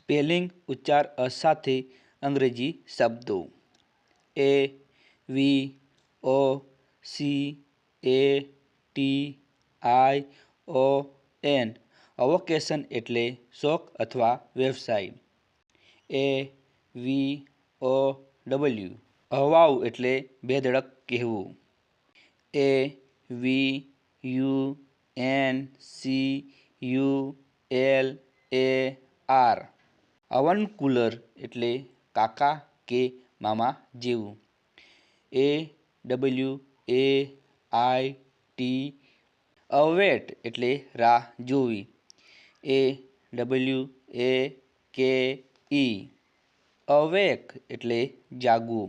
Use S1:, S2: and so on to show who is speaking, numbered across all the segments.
S1: Spelling ઉચ્ચાર સાથે અંગ્રેજી શબ્દો. A, V, O, C, A, T, I, O, N. Avocation એટલે શોખ અથવા વ્યવસાય. એ, વી, ઓ, ડબલ્યુ. અવાવ એટલે બેધડક કહેવું. A, V, U, N, C, U, L, A, R. Avuncular એટલે કાકા કે મામા જેવું. એ ડબલ્યુ એ આઈ ટી અવેટ એટલે રાહ જોવી. એ ડબલ્યુ એ કે ઈ અવેક એટલે જાગવું.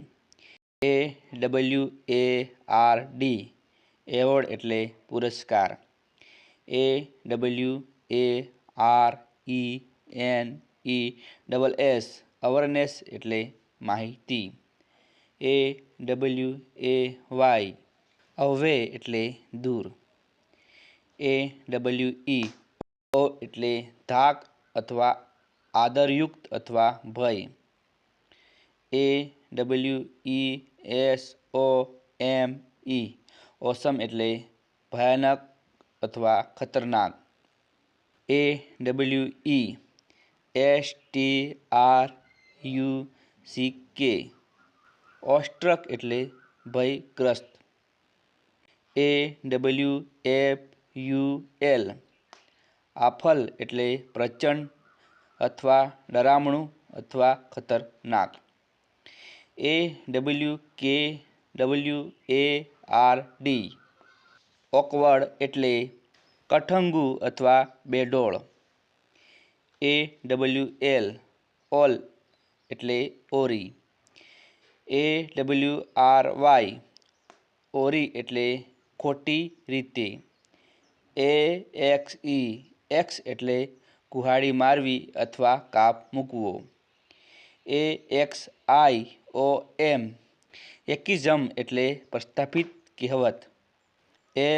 S1: A W A R D award એટલે પુરસ્કાર. A W A R E N E double S awareness એટલે માહિતી એ ડબલ્યુ એ વાય અવે એટલે દૂર એ ડબલ્યુ ઈ ઓ એટલે ધાક અથવા આદરયુક્ત અથવા ભય A W E S O એમ ઈ ઓસમ એટલે ભયાનક અથવા ખતરનાક A W E S T R U C K awestruck એટલે ભયગ્રસ્ત A W F U L awful એટલે પ્રચંડ અથવા ડરામણું અથવા ખતરનાક. A W K W A R D awkward એટલે કઠંગુ અથવા બેડોળ. એ ડબલ્યુ એલ ઓલ એટલે ઓરી એ ડબલ્યુ આર વાય ઓરી એટલે ખોટી રીતે એ એક્સ ઈ એક્સ એટલે કુહાડી મારવી અથવા કાપ મૂકવો એ એક્સ આઈ ઓ એમ એકિઝમ એટલે પ્રસ્થાપિત કહેવત A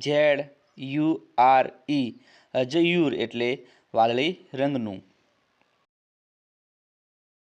S1: Z U R E azure એટલે વાદળી રંગનું